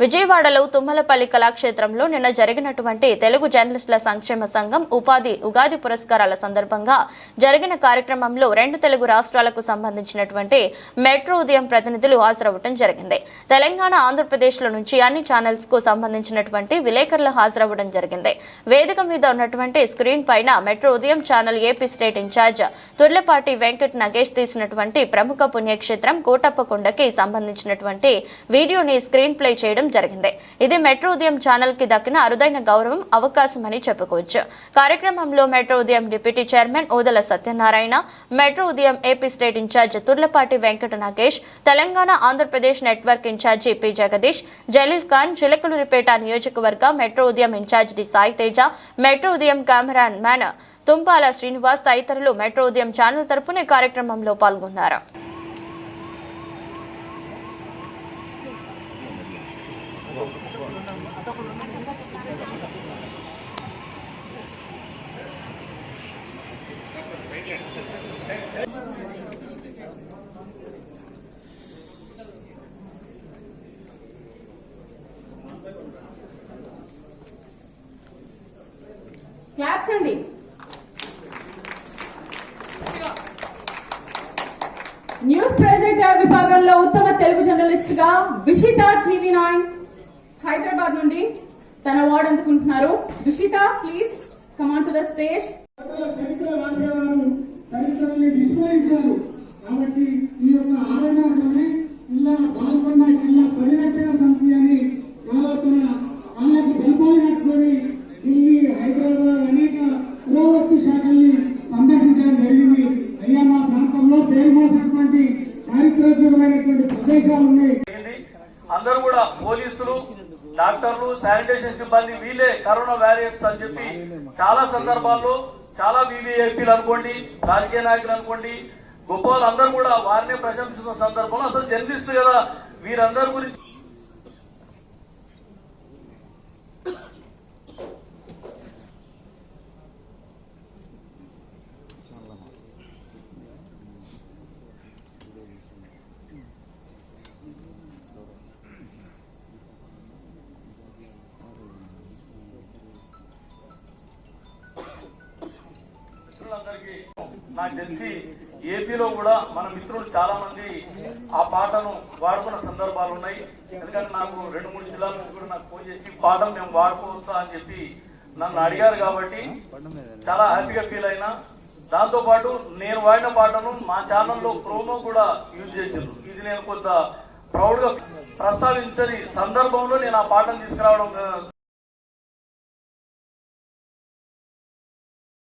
విజయవాడలో తుమ్మలపల్లి కళాక్షేత్రంలో నిన్న జరిగినటువంటి తెలుగు జర్నలిస్టుల సంక్షేమ సంఘం ఉపాధి ఉగాది పురస్కారాల సందర్భంగా జరిగిన కార్యక్రమంలో రెండు తెలుగు రాష్ట్రాలకు సంబంధించినటువంటి మెట్రో ఉదయం ప్రతినిధులు హాజరవ్వడం జరిగింది. తెలంగాణ ఆంధ్రప్రదేశ్ల నుంచి అన్ని ఛానల్స్కు సంబంధించినటువంటి విలేకరులు హాజరవ్వడం జరిగింది. వేదిక మీద ఉన్నటువంటి స్క్రీన్ పైన metro Udayam channel AP state incharge Turlapati Venkat Nagesh తీసినటువంటి ప్రముఖ పుణ్యక్షేత్రం కోటప్పకొండకి సంబంధించినటువంటి వీడియోని స్క్రీన్ ప్లే చేయడం జరిగింది. ఇది మెట్రో ఉదయం ఛానల్కి దక్కిన అరుదైన గౌరవం అవకాశమని చెప్పుకోవచ్చు. కార్యక్రమంలో metro Udayam deputy chairman Odala Satyanarayana metro Udayam AP state incharge Turlapati Venkata Nagesh Telangana Andhra Pradesh network incharge P Jagadish Jalil Khan Chilakaluripet నియోజకవర్గ metro Udayam incharge D Sai Teja metro Udayam cameraman Tumpala Srinivas తదితరులు metro Udayam channel తరపున కార్యక్రమంలో పాల్గొన్నారు. Claps అండి. News present విభాగంలో ఉత్తమ తెలుగు జర్నలిస్ట్గా విషిత TV nine Hyderabad నుండి తన award అందుకుంటున్నారు. Dushita please come on to the stage కాబట్టి ఈ యొక్క ఆరంభంలోనే జిల్లా బాల్కొండ జిల్లా పరిరక్షణ సమితి అని ఆలోచన వాళ్ళకి బలపాలినట్టుకొని ఢిల్లీ హైదరాబాద్ అనేక పురావస్తు శాఖల్ని సందర్శించడం జరిగింది. అయ్యా మా ప్రాంతంలో పేరు మోసినటువంటి చారిత్రాత్మకమైనటువంటి ప్రదేశాలు ఉన్నాయి అందరూ కూడా పోలీసులు డాక్టర్లు శానిటేషన్ సిబ్బంది వీళ్ళే కరోనా వారియర్స్ అని చెప్పి చాలా సందర్భాల్లో చాలా వీవీఐపీలు అనుకోండి రాజకీయ నాయకులు అనుకోండి గొప్ప వాళ్ళందరూ కూడా వారినే ప్రశంసిస్తున్న సందర్భంలో అసలు జర్నలిస్టులు కదా వీరందరి గురించి. నాకు తెలిసి ఏపీలో కూడా మన మిత్రులు చాలా మంది ఆ పాటను వాడుకున్న సందర్భాలు ఉన్నాయి. ఎందుకంటే నాకు రెండు మూడు జిల్లాల నుంచి కూడా నాకు ఫోన్ చేసి ఈ పాటను మేము వాడుకోవచ్చా? అని చెప్పి నన్ను అడిగారు కాబట్టి చాలా హ్యాపీగా ఫీల్ అయినా. దాంతో పాటు నేను వాడిన పాటను మా ఛానల్లో ప్రోమో కూడా యూజ్ చేసిండ్రు. ఇది నేను కొంత ప్రౌడ్గా ప్రస్తావించని సందర్భంలో నేను ఆ పాటను తీసుకురావడం